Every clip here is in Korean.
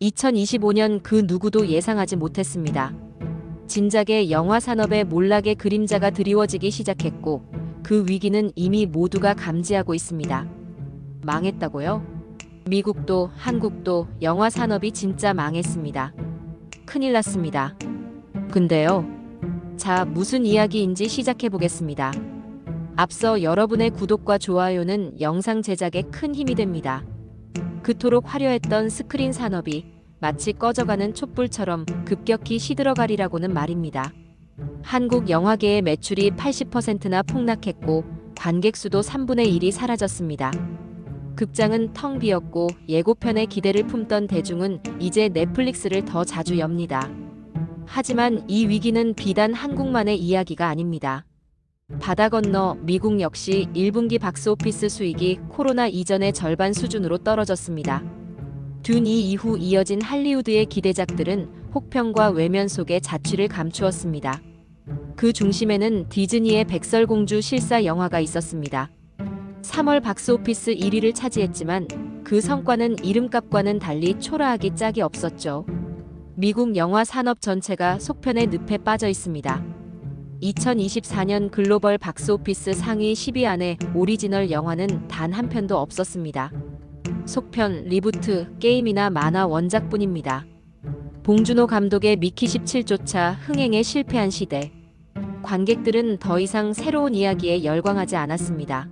2025년 그 누구도 예상하지 못했습니다. 진작에 영화 산업의 몰락의 그림자가 드리워지기 시작했고 그 위기는 이미 모두가 감지하고 있습니다. 망했다고요? 미국도 한국도 영화 산업이 진짜 망했습니다. 큰일 났습니다. 근데요. 자, 무슨 이야기인지 시작해 보겠습니다. 앞서 여러분의 구독과 좋아요는 영상 제작에 큰 힘이 됩니다. 그토록 화려했던 스크린 산업이 마치 꺼져가는 촛불처럼 급격히 시들어가리라고는 말입니다. 한국 영화계의 매출이 80%나 폭락했고 관객 수도 3분의 1이 사라졌습니다. 극장은 텅 비었고 예고편에 기대를 품던 대중은 이제 넷플릭스를 더 자주 엽니다. 하지만 이 위기는 비단 한국만의 이야기가 아닙니다. 바다 건너 미국 역시 1분기 박스오피스 수익이 코로나 이전의 절반 수준으로 떨어졌습니다. 둔이 이후 이어진 할리우드의 기대작들은 혹평과 외면 속에 자취를 감추었습니다. 그 중심에는 디즈니의 백설공주 실사 영화가 있었습니다. 3월 박스오피스 1위를 차지했지만 그 성과는 이름값과는 달리 초라하기 짝이 없었죠. 미국 영화 산업 전체가 속편의 늪에 빠져 있습니다. 2024년 글로벌 박스오피스 상위 10위 안에 오리지널 영화는 단 한 편도 없었습니다. 속편, 리부트, 게임이나 만화 원작뿐입니다. 봉준호 감독의 미키 17조차 흥행에 실패한 시대. 관객들은 더 이상 새로운 이야기에 열광하지 않았습니다.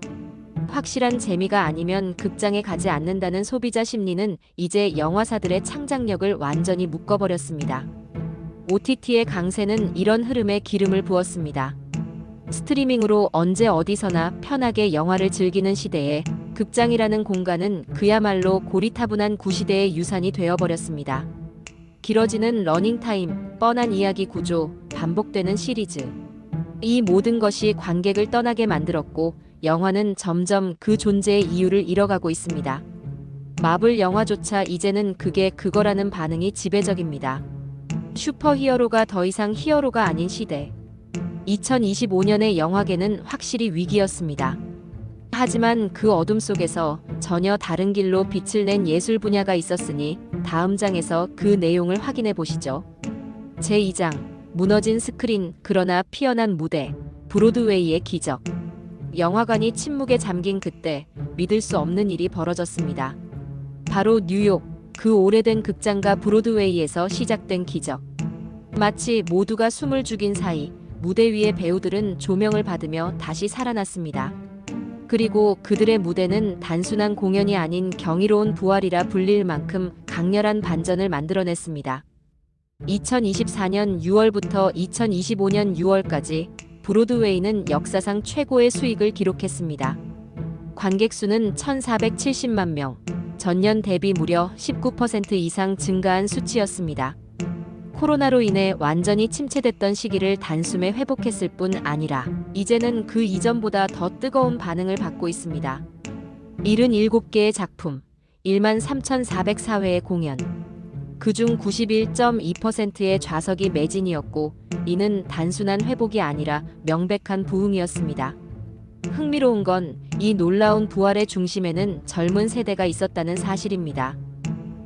확실한 재미가 아니면 극장에 가지 않는다는 소비자 심리는 이제 영화사들의 창작력을 완전히 묶어버렸습니다. OTT의 강세는 이런 흐름에 기름을 부었습니다. 스트리밍으로 언제 어디서나 편하게 영화를 즐기는 시대에 극장이라는 공간은 그야말로 고리타분한 구시대의 유산이 되어버렸습니다. 길어지는 러닝타임, 뻔한 이야기 구조, 반복되는 시리즈. 이 모든 것이 관객을 떠나게 만들었고 영화는 점점 그 존재의 이유를 잃어가고 있습니다. 마블 영화조차 이제는 그게 그거라는 반응이 지배적입니다. 슈퍼 히어로가 더 이상 히어로가 아닌 시대. 2025년의 영화계는 확실히 위기였습니다. 하지만 그 어둠 속에서 전혀 다른 길로 빛을 낸 예술 분야가 있었으니 다음 장에서 그 내용을 확인해 보시죠. 제2장 무너진 스크린 그러나 피어난 무대 브로드웨이의 기적 영화관이 침묵에 잠긴 그때 믿을 수 없는 일이 벌어졌습니다. 바로 뉴욕 그 오래된 극장가 브로드웨이에서 시작된 기적. 마치 모두가 숨을 죽인 사이 무대 위의 배우들은 조명을 받으며 다시 살아났습니다. 그리고 그들의 무대는 단순한 공연이 아닌 경이로운 부활이라 불릴 만큼 강렬한 반전을 만들어냈습니다. 2024년 6월부터 2025년 6월까지 브로드웨이는 역사상 최고의 수익을 기록했습니다. 관객 수는 1,470만 명, 전년 대비 무려 19% 이상 증가한 수치였습니다. 코로나로 인해 완전히 침체됐던 시기를 단숨에 회복했을 뿐 아니라 이제는 그 이전보다 더 뜨거운 반응을 받고 있습니다. 77개의 작품, 1만 3,404회의 공연. 그중 91.2%의 좌석이 매진이었고 이는 단순한 회복이 아니라 명백한 부흥이었습니다. 흥미로운 건 이 놀라운 부활의 중심에는 젊은 세대가 있었다는 사실입니다.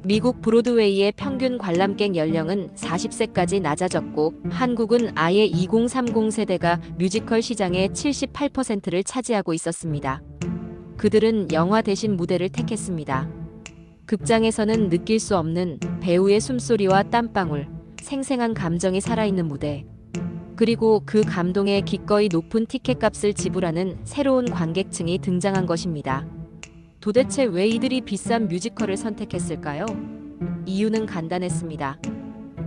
미국 브로드웨이의 평균 관람객 연령은 40세까지 낮아졌고 한국은 아예 2030 세대가 뮤지컬 시장의 78%를 차지하고 있었습니다. 그들은 영화 대신 무대를 택했습니다. 극장에서는 느낄 수 없는 배우의 숨소리와 땀방울, 생생한 감정이 살아있는 무대. 그리고 그 감동에 기꺼이 높은 티켓값을 지불하는 새로운 관객층이 등장한 것입니다. 도대체 왜 이들이 비싼 뮤지컬을 선택했을까요? 이유는 간단했습니다.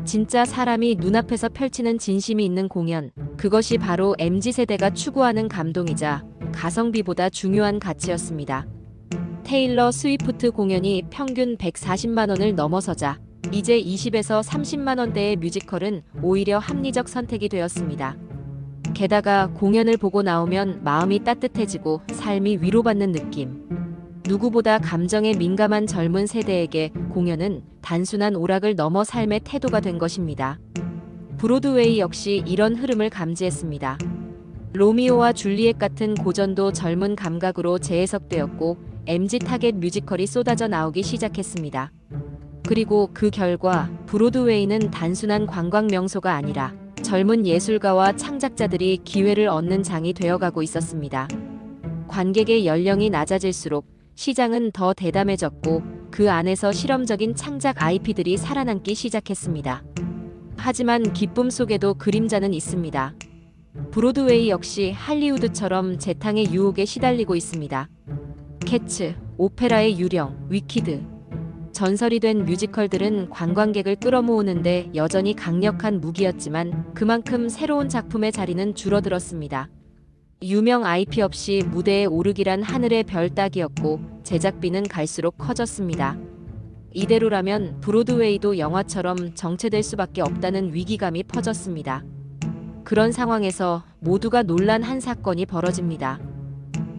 진짜 사람이 눈앞에서 펼치는 진심이 있는 공연, 그것이 바로 MZ세대가 추구하는 감동이자 가성비보다 중요한 가치였습니다. 테일러 스위프트 공연이 평균 140만 원을 넘어서자 이제 20에서 30만 원대의 뮤지컬은 오히려 합리적 선택이 되었습니다. 게다가 공연을 보고 나오면 마음이 따뜻해지고 삶이 위로받는 느낌. 누구보다 감정에 민감한 젊은 세대에게 공연은 단순한 오락을 넘어 삶의 태도가 된 것입니다. 브로드웨이 역시 이런 흐름을 감지했습니다. 로미오와 줄리엣 같은 고전도 젊은 감각으로 재해석되었고 MG 타겟 뮤지컬이 쏟아져 나오기 시작했습니다. 그리고 그 결과 브로드웨이는 단순한 관광 명소가 아니라 젊은 예술가와 창작자들이 기회를 얻는 장이 되어가고 있었습니다. 관객의 연령이 낮아질수록 시장은 더 대담해졌고 그 안에서 실험적인 창작 IP들이 살아남기 시작했습니다. 하지만 기쁨 속에도 그림자는 있습니다. 브로드웨이 역시 할리우드처럼 재탕의 유혹에 시달리고 있습니다. 캐츠, 오페라의 유령, 위키드. 전설이 된 뮤지컬들은 관광객을 끌어모으는데 여전히 강력한 무기였지만 그만큼 새로운 작품의 자리는 줄어들었습니다. 유명 IP 없이 무대에 오르기란 하늘의 별 따기였고 제작비는 갈수록 커졌습니다. 이대로라면 브로드웨이도 영화처럼 정체될 수밖에 없다는 위기감이 퍼졌습니다. 그런 상황에서 모두가 놀란 한 사건이 벌어집니다.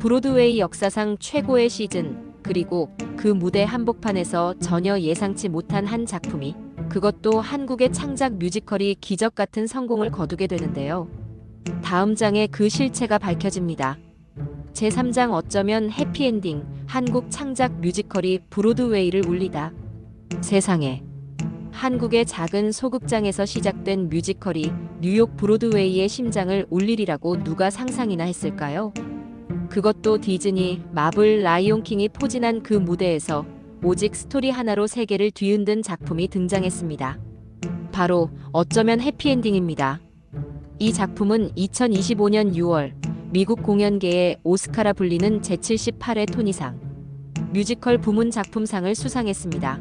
브로드웨이 역사상 최고의 시즌, 그리고 그 무대 한복판에서 전혀 예상치 못한 한 작품이 그것도 한국의 창작 뮤지컬이 기적 같은 성공을 거두게 되는데요. 다음 장에 그 실체가 밝혀집니다. 제3장 어쩌면 해피엔딩 한국 창작 뮤지컬이 브로드웨이를 울리다. 세상에 한국의 작은 소극장에서 시작된 뮤지컬이 뉴욕 브로드웨이의 심장을 울리리라고 누가 상상이나 했을까요? 그것도 디즈니, 마블, 라이온킹이 포진한 그 무대에서 오직 스토리 하나로 세계를 뒤흔든 작품이 등장했습니다. 바로 어쩌면 해피엔딩입니다. 이 작품은 2025년 6월 미국 공연계의 오스카라 불리는 제78회 토니상 뮤지컬 부문 작품상을 수상했습니다.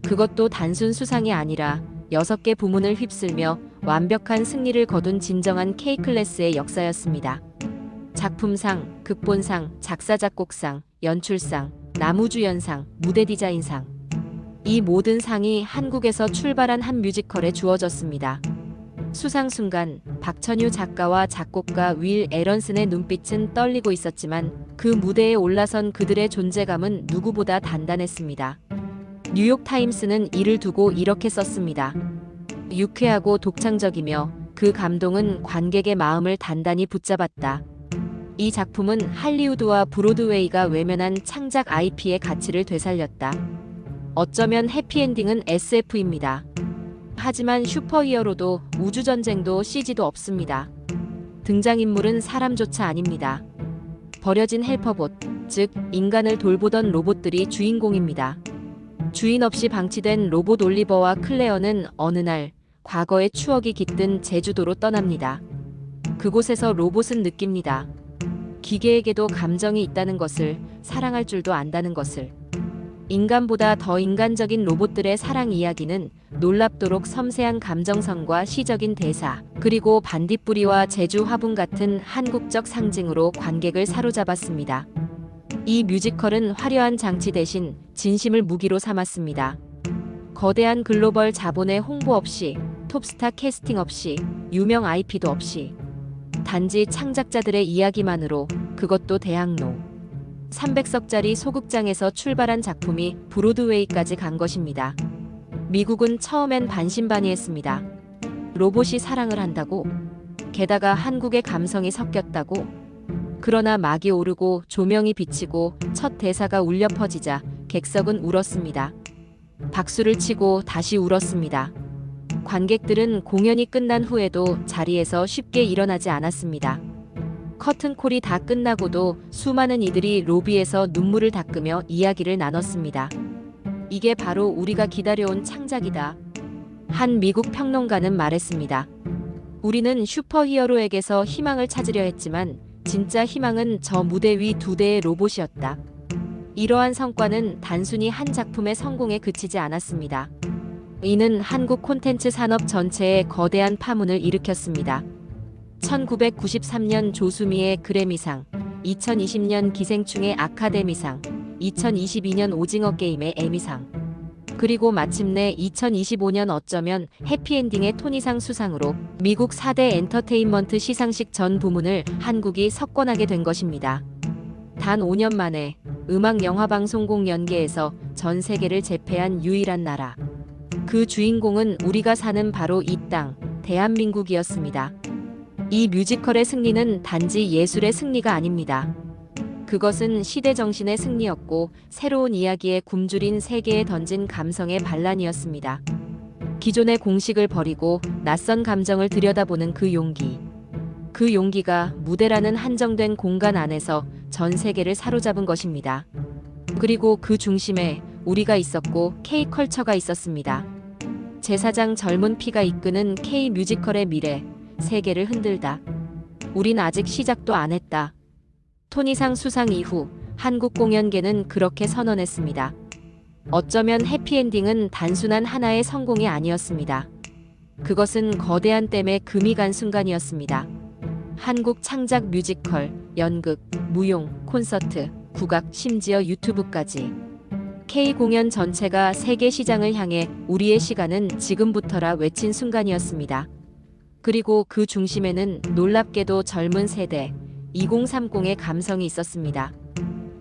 그것도 단순 수상이 아니라 6개 부문을 휩쓸며 완벽한 승리를 거둔 진정한 K클래스의 역사였습니다. 작품상, 극본상, 작사작곡상, 연출상, 나무주연상, 무대 디자인상. 이 모든 상이 한국에서 출발한 한 뮤지컬에 주어졌습니다. 수상 순간 박천유 작가와 작곡가 윌 에런슨의 눈빛은 떨리고 있었지만 그 무대에 올라선 그들의 존재감은 누구보다 단단했습니다. 뉴욕 타임스는 이를 두고 이렇게 썼습니다. 유쾌하고 독창적이며 그 감동은 관객의 마음을 단단히 붙잡았다. 이 작품은 할리우드와 브로드웨이가 외면한 창작 IP의 가치를 되살렸다. 어쩌면 해피엔딩은 SF입니다. 하지만 슈퍼히어로도 우주전쟁도 CG도 없습니다. 등장인물은 사람조차 아닙니다. 버려진 헬퍼봇, 즉 인간을 돌보던 로봇들이 주인공입니다. 주인 없이 방치된 로봇 올리버와 클레어는 어느 날 과거의 추억이 깃든 제주도로 떠납니다. 그곳에서 로봇은 느낍니다. 기계에게도 감정이 있다는 것을 사랑할 줄도 안다는 것을 인간보다 더 인간적인 로봇들의 사랑 이야기는 놀랍도록 섬세한 감정선과 시적인 대사, 그리고 반딧불이와 제주 화분 같은 한국적 상징으로 관객을 사로잡았습니다. 이 뮤지컬은 화려한 장치 대신 진심을 무기로 삼았습니다. 거대한 글로벌 자본의 홍보 없이, 톱스타 캐스팅 없이, 유명 IP도 없이, 단지 창작자들의 이야기만으로 그것도 대학로 300석짜리 소극장에서 출발한 작품이 브로드웨이까지 간 것입니다. 미국은 처음엔 반신반의했습니다. 로봇이 사랑을 한다고? 게다가 한국의 감성이 섞였다고? 그러나 막이 오르고 조명이 비치고 첫 대사가 울려 퍼지자 객석은 울었습니다. 박수를 치고 다시 울었습니다. 관객들은 공연이 끝난 후에도 자리에서 쉽게 일어나지 않았습니다. 커튼콜이 다 끝나고도 수많은 이들이 로비에서 눈물을 닦으며 이야기를 나눴습니다. 이게 바로 우리가 기다려온 창작이다. 한 미국 평론가는 말했습니다. 우리는 슈퍼히어로에게서 희망을 찾으려 했지만 진짜 희망은 저 무대 위 두 대의 로봇이었다. 이러한 성과는 단순히 한 작품의 성공에 그치지 않았습니다. 이는 한국 콘텐츠 산업 전체에 거대한 파문을 일으켰습니다. 1993년 조수미의 그래미상, 2020년 기생충의 아카데미상, 2022년 오징어 게임의 에미상, 그리고 마침내 2025년 어쩌면 해피엔딩의 토니상 수상으로 미국 4대 엔터테인먼트 시상식 전 부문을 한국이 석권하게 된 것입니다. 단 5년 만에 음악 영화방송국 연계에서 전 세계를 제패한 유일한 나라. 그 주인공은 우리가 사는 바로 이 땅, 대한민국이었습니다. 이 뮤지컬의 승리는 단지 예술의 승리가 아닙니다. 그것은 시대 정신의 승리였고 새로운 이야기에 굶주린 세계에 던진 감성의 반란이었습니다. 기존의 공식을 버리고 낯선 감정을 들여다보는 그 용기. 그 용기가 무대라는 한정된 공간 안에서 전 세계를 사로잡은 것입니다. 그리고 그 중심에 우리가 있었고 K컬처가 있었습니다. 제사장 젊은 피가 이끄는 K 뮤지컬의 미래, 세계를 흔들다. 우린 아직 시작도 안 했다. 토니상 수상 이후 한국 공연계는 그렇게 선언했습니다. 어쩌면 해피엔딩은 단순한 하나의 성공이 아니었습니다. 그것은 거대한 댐에 금이 간 순간이었습니다. 한국 창작 뮤지컬, 연극, 무용, 콘서트, 국악, 심지어 유튜브까지. K 공연 전체가 세계 시장을 향해 우리의 시간은 지금부터라 외친 순간이었습니다. 그리고 그 중심에는 놀랍게도 젊은 세대 2030의 감성이 있었습니다.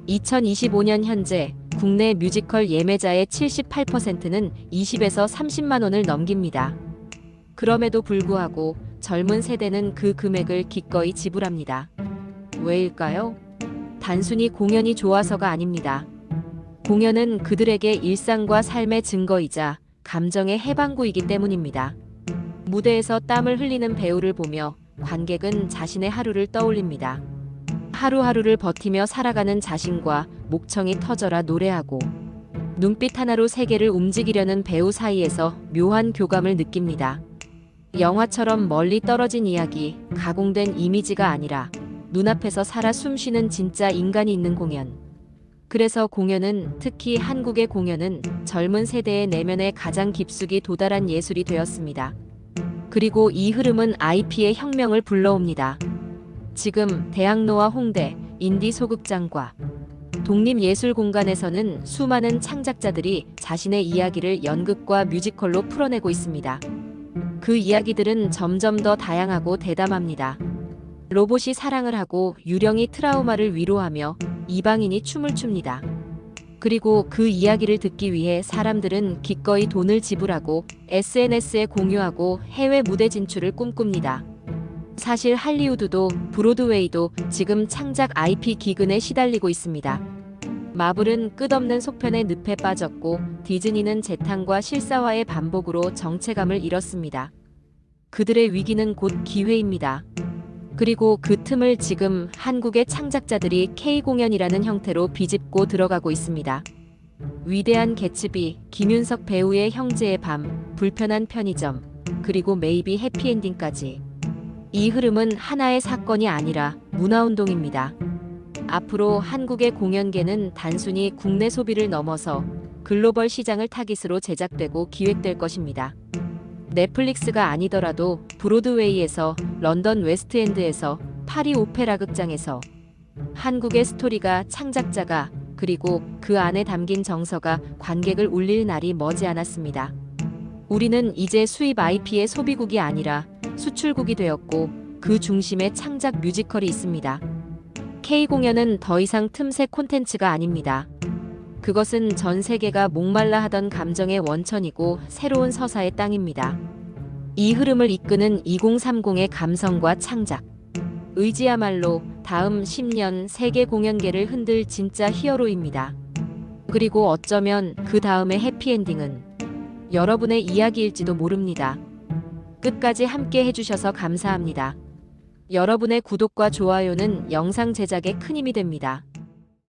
2025년 현재 국내 뮤지컬 예매자의 78%는 20에서 30만 원을 넘깁니다. 그럼에도 불구하고 젊은 세대는 그 금액을 기꺼이 지불합니다. 왜일까요? 단순히 공연이 좋아서가 아닙니다. 공연은 그들에게 일상과 삶의 증거이자 감정의 해방구이기 때문입니다. 무대에서 땀을 흘리는 배우를 보며 관객은 자신의 하루를 떠올립니다. 하루하루를 버티며 살아가는 자신과 목청이 터져라 노래하고 눈빛 하나로 세계를 움직이려는 배우 사이에서 묘한 교감을 느낍니다. 영화처럼 멀리 떨어진 이야기, 가공된 이미지가 아니라 눈앞에서 살아 숨쉬는 진짜 인간이 있는 공연. 그래서 공연은 특히 한국의 공연은 젊은 세대의 내면에 가장 깊숙이 도달한 예술이 되었습니다. 그리고 이 흐름은 IP의 혁명을 불러옵니다. 지금 대학로와 홍대, 인디 소극장과 독립예술 공간에서는 수많은 창작자들이 자신의 이야기를 연극과 뮤지컬로 풀어내고 있습니다. 그 이야기들은 점점 더 다양하고 대담합니다. 로봇이 사랑을 하고 유령이 트라우마를 위로하며 이방인이 춤을 춥니다. 그리고 그 이야기를 듣기 위해 사람들은 기꺼이 돈을 지불하고 SNS에 공유하고 해외 무대 진출을 꿈꿉니다. 사실 할리우드도 브로드웨이도 지금 창작 IP 기근에 시달리고 있습니다. 마블은 끝없는 속편의 늪에 빠졌고 디즈니는 재탕과 실사화의 반복으로 정체감을 잃었습니다. 그들의 위기는 곧 기회입니다. 그리고 그 틈을 지금 한국의 창작자들이 K공연이라는 형태로 비집고 들어가고 있습니다. 위대한 개츠비, 김윤석 배우의 형제의 밤, 불편한 편의점, 그리고 메이비 해피엔딩까지. 이 흐름은 하나의 사건이 아니라 문화운동입니다. 앞으로 한국의 공연계는 단순히 국내 소비를 넘어서 글로벌 시장을 타깃으로 제작되고 기획될 것입니다. 넷플릭스가 아니더라도 브로드웨이에서 런던 웨스트엔드에서 파리 오페라 극장에서 한국의 스토리가 창작자가 그리고 그 안에 담긴 정서가 관객을 울릴 날이 머지않았습니다. 우리는 이제 수입 IP의 소비국이 아니라 수출국이 되었고 그 중심에 창작 뮤지컬이 있습니다. K 공연은 더 이상 틈새 콘텐츠가 아닙니다. 그것은 전 세계가 목말라 하던 감정의 원천이고 새로운 서사의 땅입니다. 이 흐름을 이끄는 2030의 감성과 창작. 의지야말로 다음 10년 세계 공연계를 흔들 진짜 히어로입니다. 그리고 어쩌면 그 다음의 해피엔딩은 여러분의 이야기일지도 모릅니다. 끝까지 함께 해주셔서 감사합니다. 여러분의 구독과 좋아요는 영상 제작에 큰 힘이 됩니다.